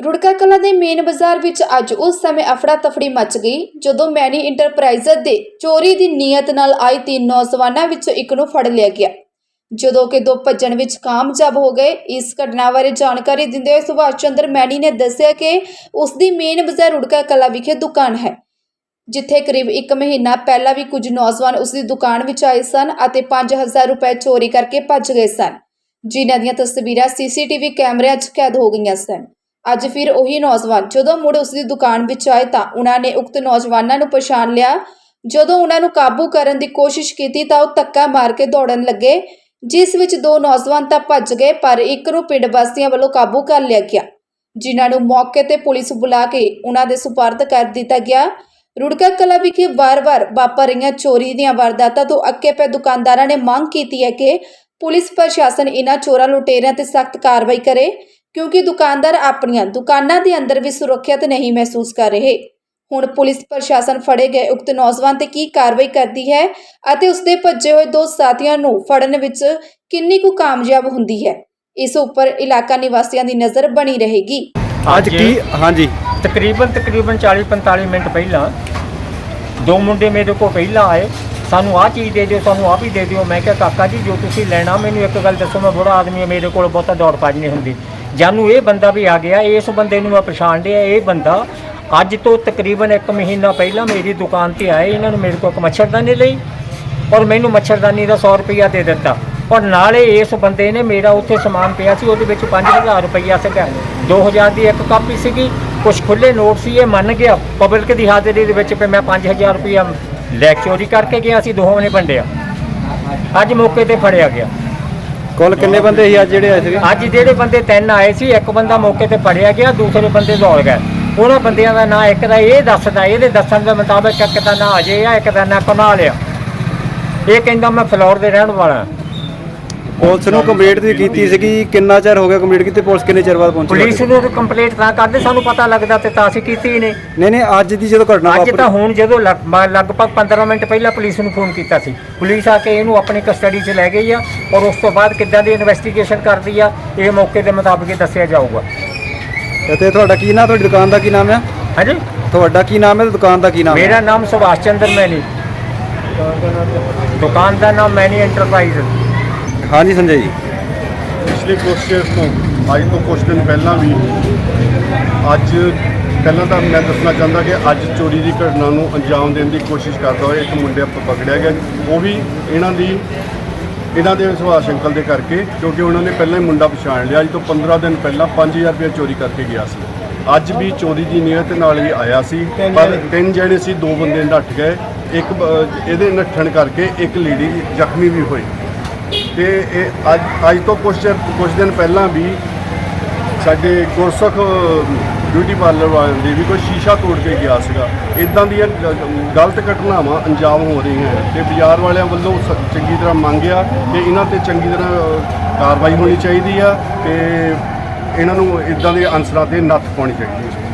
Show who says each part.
Speaker 1: ਰੁੜਕਾ ਕਲਾਂ ਦੇ ਮੇਨ ਬਾਜ਼ਾਰ ਵਿੱਚ ਅੱਜ ਉਸ ਸਮੇਂ ਅਫੜਾ ਤਫੜੀ ਮਚ ਗਈ, ਜਦੋਂ ਮੈਨੀ ਇੰਟਰਪ੍ਰਾਈਜ਼ਰ ਦੇ ਚੋਰੀ ਦੀ ਨੀਅਤ ਨਾਲ ਆਏ ਤਿੰਨ ਨੌਜਵਾਨਾਂ ਵਿੱਚੋਂ ਇੱਕ ਨੂੰ ਫੜ ਲਿਆ ਗਿਆ। ਜਦੋਂ ਕਿ ਦੋ ਭੱਜਣ ਵਿੱਚ ਕਾਮਯਾਬ ਹੋ ਗਏ, ਇਸ ਘਟਨਾ ਬਾਰੇ ਜਾਣਕਾਰੀ ਦਿੰਦੇ ਹੋਏ ਸੁਭਾਸ਼ ਚੰਦਰ ਮੈਨੀ ਨੇ ਦੱਸਿਆ ਕਿ ਉਸ ਦੀ ਮੇਨ ਬਾਜ਼ਾਰ ਰੁੜਕਾ ਕਲਾ ਵਿਖੇ ਦੁਕਾਨ ਹੈ, ਜਿੱਥੇ ਕਰੀਬ 1 ਮਹੀਨਾ ਪਹਿਲਾਂ ਵੀ ਕੁਝ ਨੌਜਵਾਨ ਉਸ ਦੀ ਦੁਕਾਨ ਵਿੱਚ ਆਏ ਸਨ ਅਤੇ 5000 ਰੁਪਏ ਚੋਰੀ ਕਰਕੇ ਭੱਜ ਗਏ ਸਨ, ਜਿਨ੍ਹਾਂ ਦੀਆਂ ਤਸਵੀਰਾਂ ਸੀਸੀਟੀਵੀ ਕੈਮਰਿਆਂ 'ਚ ਕੈਦ ਹੋ ਗਈਆਂ ਸਨ। ਅੱਜ ਫਿਰ ਉਹੀ ਨੌਜਵਾਨ, ਜਦੋਂ ਮੁੜ ਉਸ ਦੀ ਦੁਕਾਨ ਵਿੱਚ ਆਏ ਤਾਂ ਉਹਨਾਂ ਨੇ ਉਕਤ ਨੌਜਵਾਨਾਂ ਨੂੰ ਪਛਾਣ ਲਿਆ। ਜਦੋਂ ਉਹਨਾਂ ਨੂੰ ਕਾਬੂ ਕਰਨ ਦੀ ਕੋਸ਼ਿਸ਼ ਕੀਤੀ ਤਾਂ ਉਹ ਧੱਕਾ ਮਾਰ ਕੇ ਦੌੜਨ ਲੱਗੇ, ਜਿਸ ਵਿੱਚ ਦੋ ਨੌਜਵਾਨ ਤਾਂ ਭੱਜ ਗਏ, ਪਰ ਇੱਕ ਨੂੰ ਪਿੰਡ ਵਾਸੀਆਂ ਵੱਲੋਂ ਕਾਬੂ ਕਰ ਲਿਆ ਗਿਆ, ਜਿਨ੍ਹਾਂ ਨੂੰ ਮੌਕੇ ਤੇ ਪੁਲਿਸ ਬੁਲਾ ਕੇ ਉਹਨਾਂ ਦੇ ਸੁਪਰਦ ਕਰ ਦਿੱਤਾ ਗਿਆ। ਰੁੜਕਾ ਕਲਾ ਵਿਖੇ ਵਾਰ-ਵਾਰ ਵਾਪਰ ਰਹੀਆਂ ਚੋਰੀ ਦੀਆਂ ਵਾਰਦਾਤਾਂ ਤੋਂ ਅੱਕੇ ਪਏ ਦੁਕਾਨਦਾਰਾਂ ਨੇ ਮੰਗ ਕੀਤੀ ਹੈ ਕਿ ਪੁਲਿਸ ਪ੍ਰਸ਼ਾਸਨ ਇਹਨਾਂ ਚੋਰਾਂ ਲੁਟੇਰਿਆਂ ਤੇ ਸਖਤ ਕਾਰਵਾਈ ਕਰੇ। ਕਿਉਂਕਿ ਦੁਕਾਨਦਾਰ ਆਪਣੀਆਂ ਦੁਕਾਨਾਂ ਦੇ ਅੰਦਰ ਵੀ ਸੁਰੱਖਿਅਤ ਨਹੀਂ ਮਹਿਸੂਸ ਕਰ ਰਹੇ। ਹੁਣ ਪੁਲਿਸ ਪ੍ਰਸ਼ਾਸਨ ਫੜੇ ਗਏ ਉਕਤ ਨੌਜਵਾਨ ਤੇ ਕੀ ਕਾਰਵਾਈ ਕਰਦੀ ਹੈ ਅਤੇ ਉਸਦੇ ਭੱਜੇ ਹੋਏ ਦੋ ਸਾਥੀਆਂ ਨੂੰ ਫੜਨ ਵਿੱਚ ਕਿੰਨੀ ਕੁ ਕਾਮਯਾਬ ਹੁੰਦੀ ਹੈ? ਇਸ ਉੱਪਰ ਇਲਾਕਾ ਨਿਵਾਸੀਆਂ ਦੀ ਨਜ਼ਰ ਬਣੀ ਰਹੇਗੀ।
Speaker 2: ਅੱਜ ਕੀ ਹਾਂਜੀ।
Speaker 3: ਤਕਰੀਬਨ ਤਕਰੀਬਨ 40 45 ਮਿੰਟ ਪਹਿਲਾਂ ਦੋ ਮੁੰਡੇ ਮੇਰੇ ਕੋਲ ਪਹਿਲਾਂ ਆਏ। ਸਾਨੂੰ ਆਹ ਚੀਜ਼ ਦੇ ਦਿਓ ਸਾਨੂੰ ਆਹ ਵੀ ਦੇ ਦਿਓ। ਮੈਂ ਕਿਹਾ ਕਾਕਾ ਜੀ ਜੋ ਤੁਸੀਂ ਲੈਣਾ ਮੈਨੂੰ ਇੱਕ ਗੱਲ ਦੱਸੋ ਮੈਂ ਬੁੜਾ ਆਦਮੀ ਹਾਂ ਮੇਰੇ ਕੋਲ ਬਹੁਤਾ ਦੌੜ ਭੱਜ ਨਹੀਂ ਹੁੰਦੀ। ਜਾਨੂੰ ਇਹ ਬੰਦਾ ਵੀ ਆ ਗਿਆ, ਇਸ ਬੰਦੇ ਨੂੰ ਮੈਂ ਪਛਾਣ ਲਿਆ, ਇਹ ਬੰਦਾ ਅੱਜ ਤੋਂ ਤਕਰੀਬਨ 1 ਮਹੀਨਾ ਪਹਿਲਾਂ ਮੇਰੀ ਦੁਕਾਨ ਤੇ ਆਏ ਇਹਨਾਂ ਨੂੰ ਮੇਰੇ ਕੋਲ ਇੱਕ ਮੱਛਰਦਾਨੀ ਲਈ ਔਰ ਮੈਨੂੰ ਮੱਛਰਦਾਨੀ ਦਾ 100 ਰੁਪਈਆ ਦੇ ਦਿੱਤਾ। ਔਰ ਨਾਲੇ ਇਸ ਬੰਦੇ ਨੇ ਮੇਰਾ ਉੱਥੇ ਸਮਾਨ ਪਿਆ ਸੀ, ਉਹਦੇ ਵਿੱਚ 5000 ਰੁਪਈਆ ਸੀਗਾ। 2000 ਦੀ ਇੱਕ ਕਾਪੀ ਸੀਗੀ ਕੁਝ ਖੁੱਲੇ ਨੋਟ ਸੀ, ਇਹ ਮੰਨ ਗਿਆ। ਪਬਲਿਕ ਦੀ ਹਾਜ਼ਰੀ ਦੇ ਵਿੱਚ ਵੀ ਮੈਂ 5000 ਰੁਪਈਆ ਲੈ ਚੋਰੀ ਕਰਕੇ ਗਿਆ ਸੀ ਦੋਹਾਂ ਨੇ ਵੰਡਿਆ। ਅੱਜ ਮੌਕੇ ਤੇ ਫੜਿਆ ਗਿਆ।
Speaker 2: ਕੁੱਲ ਕਿੰਨੇ ਬੰਦੇ ਸੀ ਅੱਜ ਜਿਹੜੇ ਆਏ ਸੀਗੇ?
Speaker 3: ਅੱਜ ਜਿਹੜੇ ਬੰਦੇ ਤਿੰਨ ਆਏ ਸੀ, ਇੱਕ ਬੰਦਾ ਮੌਕੇ ਤੇ ਫੜਿਆ ਗਿਆ, ਦੂਸਰੇ ਬੰਦੇ ਦੌੜ ਗਏ। ਉਹਨਾਂ ਬੰਦਿਆਂ ਦਾ ਨਾਂ ਇੱਕ ਦਾ ਇਹ ਦੱਸਦਾ, ਇਹਦੇ ਦੱਸਣ ਦੇ ਮੁਤਾਬਕ ਇੱਕ ਦਾ ਨਾਂ ਅਜੇ ਆ, ਇੱਕ ਦਾ ਨਾਂ ਕਮਾਲ ਆ। ਇਹ ਕਹਿੰਦਾ ਮੈਂ ਫਲੋਰ ਦੇ ਰਹਿਣ ਵਾਲਾ।
Speaker 2: ਪੁਲਿਸ ਨੂੰ ਕੰਪਲੀਟ ਦੀ ਕੀਤੀ ਸੀਗੀ ਕਿੰਨਾ ਚਿਰ ਹੋ ਗਿਆ ਕੰਪਲੀਟ ਕੀਤੀ ਪੁਲਿਸ ਕਿੰਨੇ ਚਿਰ ਬਾਅਦ ਪਹੁੰਚੀ?
Speaker 3: ਪੁਲਿਸ ਨੂੰ ਕੰਪਲੇਂਟ ਤਾਂ ਕਰਦੇ ਸਾਨੂੰ ਪਤਾ ਲੱਗਦਾ ਤੇ ਤਾਂ ਅਸੀਂ ਕੀਤੀ ਹੀ ਨਹੀਂ।
Speaker 2: ਨਹੀਂ ਨਹੀਂ ਅੱਜ ਦੀ ਜਦੋਂ ਘਟਨਾ
Speaker 3: ਅੱਜ ਤਾਂ
Speaker 2: ਵਾਪਰੀ
Speaker 3: ਹੁਣ ਜਦੋਂ ਲਗ- ਮ- ਲਗਭਗ 15 ਮਿੰਟ ਪਹਿਲਾਂ ਪੁਲਿਸ ਨੂੰ ਫੋਨ ਕੀਤਾ ਸੀ। ਪੁਲਿਸ ਆ ਕੇ ਇਹਨੂੰ ਆਪਣੀ ਕਸਟਡੀ 'ਚ ਲੈ ਗਈ ਆ ਔਰ ਉਸ ਤੋਂ ਬਾਅਦ ਕਿੱਦਾਂ ਦੀ ਇਨਵੈਸਟੀਗੇਸ਼ਨ ਕਰਦੀ ਆ ਇਹ ਮੌਕੇ ਦੇ ਮੁਤਾਬਕ ਹੀ ਦੱਸਿਆ ਜਾਊਗਾ।
Speaker 2: ਤੇ ਤੁਹਾਡਾ ਕੀ ਨਾਮ ਤੁਹਾਡੀ ਦੁਕਾਨ ਦਾ ਕੀ ਨਾਮ ਹੈ
Speaker 3: ਹਾਂਜੀ?
Speaker 2: ਤੁਹਾਡਾ ਕੀ ਨਾਮ ਹੈ ਤੇ ਦੁਕਾਨ ਦਾ ਕੀ ਨਾਮ ਹੈ
Speaker 3: ਮੇਰਾ ਨਾਮ ਸੁਭਾਸ਼ ਚੰਦਰ ਮੈਨੀ। ਦੁਕਾਨ ਦਾ ਨਾਮ ਮੈਨੀ ਐਂਟਰਪ੍ਰਾਈਜ਼
Speaker 2: ਹਾਂਜੀ ਸੰਜੇ ਜੀ।
Speaker 4: ਪਿਛਲੇ ਕੁਝ ਚਿਰ ਤੋਂ ਅੱਜ ਤੋਂ ਕੁਝ ਦਿਨ ਪਹਿਲਾਂ ਵੀ ਅੱਜ ਪਹਿਲਾਂ ਤਾਂ ਮੈਂ ਦੱਸਣਾ ਚਾਹੁੰਦਾ ਕਿ ਅੱਜ ਚੋਰੀ ਦੀ ਘਟਨਾ ਨੂੰ ਅੰਜਾਮ ਦੇਣ ਦੀ ਕੋਸ਼ਿਸ਼ ਕਰਦਾ ਹੋਇਆ ਇੱਕ ਮੁੰਡੇ ਪਕੜਿਆ ਗਿਆ। ਉਹ ਵੀ ਇਹਨਾਂ ਦੀ ਇਹਨਾਂ ਦੇ ਸੁਭਾਸ਼ ਅੰਕਲ ਦੇ ਕਰਕੇ ਕਿਉਂਕਿ ਉਹਨਾਂ ਨੇ ਪਹਿਲਾਂ ਹੀ ਮੁੰਡਾ ਪਛਾਣ ਲਿਆ। ਅੱਜ ਤੋਂ 15 ਦਿਨ ਪਹਿਲਾਂ 5000 ਰੁਪਏ ਚੋਰੀ ਕਰਕੇ ਗਿਆ ਸੀ। ਅੱਜ ਵੀ ਚੋਰੀ ਦੀ ਨੀਅਤ ਨਾਲ ਹੀ ਆਇਆ ਸੀ। ਪਰ ਤਿੰਨ ਜਣੇ ਸੀ ਦੋ ਬੰਦੇ ਨੱਠ ਗਏ। ਇੱਕ ਇਹਦੇ ਨੱਠਣ ਕਰਕੇ ਇੱਕ ਲੇਡੀ ਜ਼ਖਮੀ ਵੀ ਹੋਈ। ਤੇ ਇਹ ਅੱਜ ਅੱਜ ਤੋਂ ਕੁਝ ਚਿਰ ਕੁਝ ਦਿਨ ਪਹਿਲਾਂ ਵੀ ਸਾਡੇ ਗੁਰਸੁਖ ਬਿਊਟੀ ਪਾਰਲਰ ਵਾਲਿਆਂ ਦੇ ਵੀ ਕੋਈ ਸ਼ੀਸ਼ਾ ਤੋੜ ਕੇ ਗਿਆ ਸੀਗਾ। ਇਦਾਂ ਦੀਆਂ ਗਲਤ ਘਟਨਾਵਾਂ ਅੰਜਾਮ ਹੋ ਰਹੀਆਂ ਤੇ ਬਾਜ਼ਾਰ ਵਾਲਿਆਂ ਵੱਲੋਂ ਸ- ਚੰਗੀ ਤਰ੍ਹਾਂ ਮੰਗਿਆ ਕਿ ਇਹਨਾਂ ਤੇ ਚੰਗੀ ਤਰ੍ਹਾਂ ਕਾਰਵਾਈ ਹੋਣੀ ਚਾਹੀਦੀ ਆ ਤੇ ਇਹਨਾਂ ਨੂੰ ਇਦਾਂ ਦੇ ਅਨਸਰਾਂ ਤੇ ਨੱਥ ਪਾਉਣੀ ਚਾਹੀਦੀ ਹੈ।